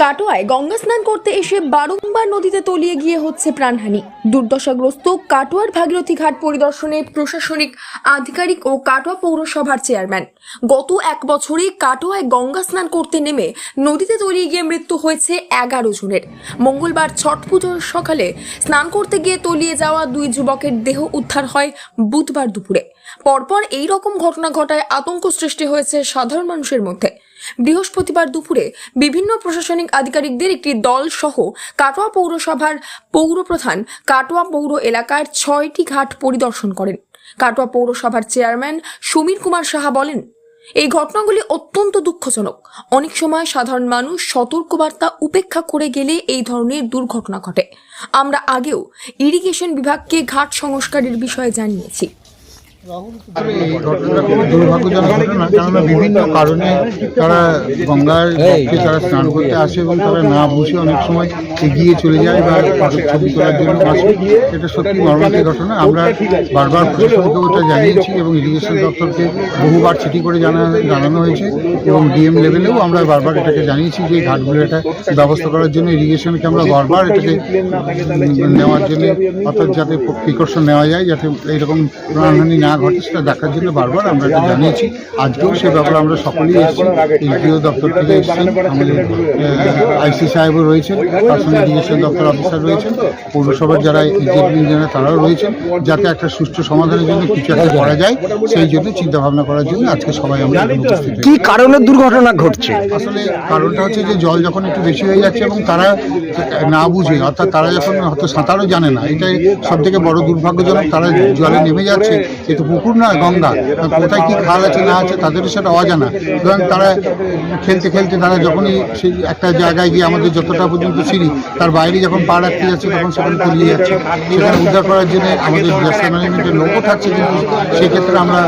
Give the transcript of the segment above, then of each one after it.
কাটোয়ায় গঙ্গা স্নান করতে এসে বারংবার নদীতে তলিয়ে গিয়ে হচ্ছে প্রাণহানি। দুর্দশাগ্রস্ত কাটোয়ার ভাগীরথী ঘাট পরিদর্শনে প্রশাসনিক, আধিকারিক ও কাটোয়া পৌরসভার চেয়ারম্যান। গত এক বছরে কাটোয়ায় গঙ্গা স্নান করতে নেমে নদীতে তলিয়ে গিয়ে মৃত্যু হয়েছে এগারো জনের। মঙ্গলবার ছট পুজোর সকালে স্নান করতে গিয়ে তলিয়ে যাওয়া দুই যুবকের দেহ উদ্ধার হয় বুধবার দুপুরে। পরপর এই রকম ঘটনা ঘটায় আতঙ্ক সৃষ্টি হয়েছে সাধারণ মানুষের মধ্যে। বৃহস্পতিবার দুপুরে বিভিন্ন প্রশাসনিক আধিকারিকদের একটি দল সহ কাটোয়া পৌরসভার পৌরপ্রধান কাটোয়া পৌর এলাকার ছয়টি ঘাট পরিদর্শন করেন। কাটোয়া পৌরসভার চেয়ারম্যান সমীর কুমার সাহা বলেন, এই ঘটনাগুলি অত্যন্ত দুঃখজনক। অনেক সময় সাধারণ মানুষ সতর্কবার্তা উপেক্ষা করে গেলে এই ধরনের দুর্ঘটনা ঘটে। আমরা আগেও ইরিগেশন বিভাগকে ঘাট সংস্কারের বিষয়ে জানিয়েছি। বিভিন্ন কারণে তারা গঙ্গার পক্ষে তারা স্নান করতে আসে এবং তারা না বুঝে অনেক সময় এগিয়ে চলে যায় বা ছবি তোলার জন্য আসে এটা সত্যি মর্মান্তিক ঘটনা। আমরা বারবার প্রশাসনকেও এটা জানিয়েছি এবং ইরিগেশন দপ্তরকে বহুবার চিঠি করে জানা জানানো হয়েছে এবং ডিএম লেভেলেও আমরা বারবার এটাকে জানিয়েছি যে ঘাটগুলো এটা ব্যবস্থা করার জন্য ইরিগেশনকে আমরা বারবার এটাকে নেওয়ার জন্য অর্থাৎ যাতে প্রিকশন নেওয়া যায় যাতে এইরকম প্রাণহানি না ঘটে সেটা দেখার জন্য বারবার আমরা এটা জানিয়েছি। আজকেও সে ব্যাপারে আমরা সকলেই এসেছি। এলপিও দপ্তর থেকে এসেছেন। আমাদের আইসি সাহেবও রয়েছেন। পার্সোনাল ইরিগেশন দপ্তর অফিসার রয়েছেন। পৌরসভার যারা ইঞ্জিনিয়ার তারাও রয়েছেন। যাতে একটা সুষ্ঠু সমাধানের জন্য কিছু একটা করা যায় সেই জন্য চিন্তা ভাবনা করার জন্য আজকে সবাই আমরা কি কারণে দুর্ঘটনা ঘটছে? আসলে কারণটা হচ্ছে যে জল যখন একটু বেশি হয়ে যাচ্ছে এবং তারা না বুঝে অর্থাৎ তারা যখন হয়তো সাঁতারও জানে না এটাই সব থেকে বড় দুর্ভাগ্যজনক তারা জলে নেমে যাচ্ছে তো পুকুর না গঙ্গা। কোথায় কি খাল আছে না আছে তাদেরও সেটা অজানা। সুতরাং তারা খেলতে খেলতে তারা যখনই সেই একটা জায়গায় গিয়ে আমাদের যতটা পর্যন্ত সিঁড়ি তার বাইরে যখন পা রাখতে যাচ্ছে তখন সেখানে তলিয়ে যাচ্ছে। সেখানে উদ্ধার করার জন্য আমাদের ডিজাস্টার ম্যানেজমেন্টের লোকও থাকছে কিন্তু সেক্ষেত্রে আমরা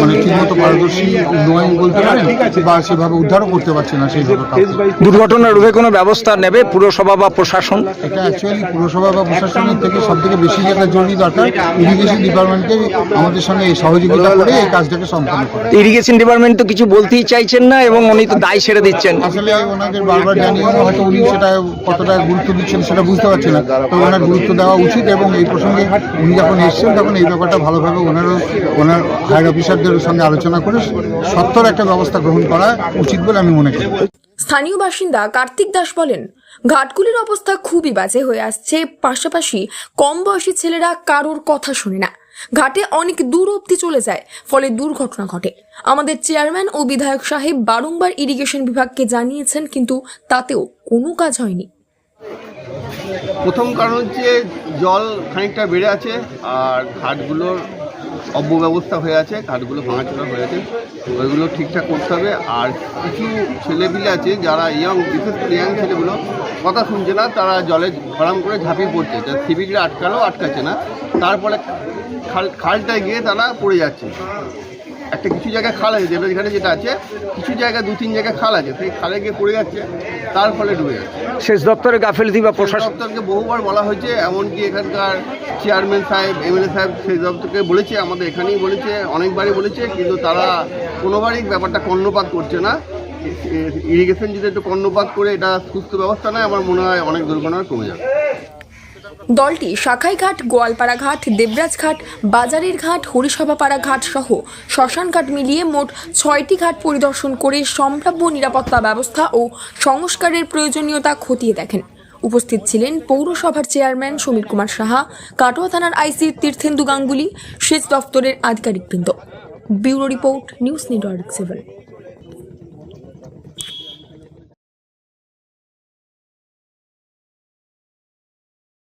মানে ঠিকমতো পারদর্শী নয় বলতে পারেন বা সেভাবে উদ্ধারও করতে পারছি না সেইভাবে কাউকে। দুর্ঘটনা রোধে কোনো ব্যবস্থা নেবে পুরসভা বা প্রশাসন? এটা অ্যাকচুয়ালি পুরসভা বা প্রশাসনের থেকে সব থেকে বেশি যেটা জরুরি দরকার ইরিগেশন ডিপার্টমেন্টকে আমাদের সঙ্গে সহযোগিতা করে এই কাজটাকে সম্পন্ন করা ইরিগেশন ডিপার্টমেন্ট তো কিছু বলতেই চাইছেন না এবং উনি তো দায় ছেড়ে দিচ্ছেন। আসলে ওনাদের বারবার জানিয়ে হয়তো উনি সেটা কতটা গুরুত্ব দিচ্ছেন সেটা বুঝতে পারছি না। তো ওনার গুরুত্ব দেওয়া উচিত এবং এই প্রসঙ্গে উনি যখন এসছেন তখন এই ব্যাপারটা ভালোভাবে ওনারও ওনার হায়ার অফিসারদের সঙ্গে আলোচনা করে সত্তর একটা ব্যবস্থা গ্রহণ করা উচিত বলে আমি মনে করি। স্থানীয় বাসিন্দা কার্তিক দাস বলেন ঘাটগুলির অবস্থা খুবই বাজে হয়ে আসছে। পাশাপাশি কম বয়সী ছেলেরা কারোর কথা শুনে না। ঘাটে অনেক দূর অব্দি চলে যায়, ফলে দুর্ঘটনা ঘটে। আমাদের চেয়ারম্যান ও বিধায়ক সাহেব বারংবার ইরিগেশন বিভাগকে জানিয়েছেন, কিন্তু তাতেও কোনো কাজ হয়নি। প্রথম কারণ হচ্ছে জল খানিকটা বেড়ে আছে, আর ঘাটগুলোর অব্যবস্থা হয়ে আছে ঘাটগুলো ভাঙাচোরা হয়ে আছে, ওইগুলো ঠিকঠাক করতে হবে। আর কিছু ছেলেপিলে আছে যারা ইয়ং বিশেষ করে ইয়াং ছেলেগুলো, কথা শুনছে না, তারা জলে গরম করে ঝাঁপিয়ে পড়ছে। যা সিভিকরা আটকালেও আটকাচ্ছে না। তারপরে খাল, খালটায় গিয়ে তারা পড়ে যাচ্ছে। একটা কিছু জায়গায় খাল আছে দেবের ঘাটে যেটা আছে কিছু জায়গায় দু তিন জায়গায় খাল আছে সেই খালে গিয়ে পড়ে যাচ্ছে তার ফলে ডুবে যাচ্ছে। শেষ দপ্তরে গাফিলতি বা প্রশাসন? দপ্তরকে বহুবার বলা হয়েছে এমনকি এখানকার চেয়ারম্যান সাহেব এমএলএ সাহেব সেই দপ্তরকে বলেছে আমাদের এখানেই বলেছে অনেকবারই বলেছে কিন্তু তারা কোনোবারই ব্যাপারটা কর্ণপাত করছে না। ইরিগেশন যদি একটু কর্ণপাত করে এটা সুস্থ ব্যবস্থা নেয় আমার মনে হয় অনেক দুর্ঘটনা কমে যাবে। দলটি শাখাই ঘাট গোয়ালপাড়া ঘাট দেবরাজ ঘাট বাজারের ঘাট হরিসভাপাড়া ঘাট সহ শ্মশান ঘাট মিলিয়ে মোট ছয়টি ঘাট পরিদর্শন করে সম্ভাব্য নিরাপত্তা ব্যবস্থা ও সংস্কারের প্রয়োজনীয়তা খতিয়ে দেখেন। উপস্থিত ছিলেন পৌরসভার চেয়ারম্যান সমীর কুমার সাহা, কাটোয়া থানার আইসি তীর্থেন্দু গাঙ্গুলি, সেচ দফতরের আধিকারিকবৃন্দ। Bureau report, news network seven.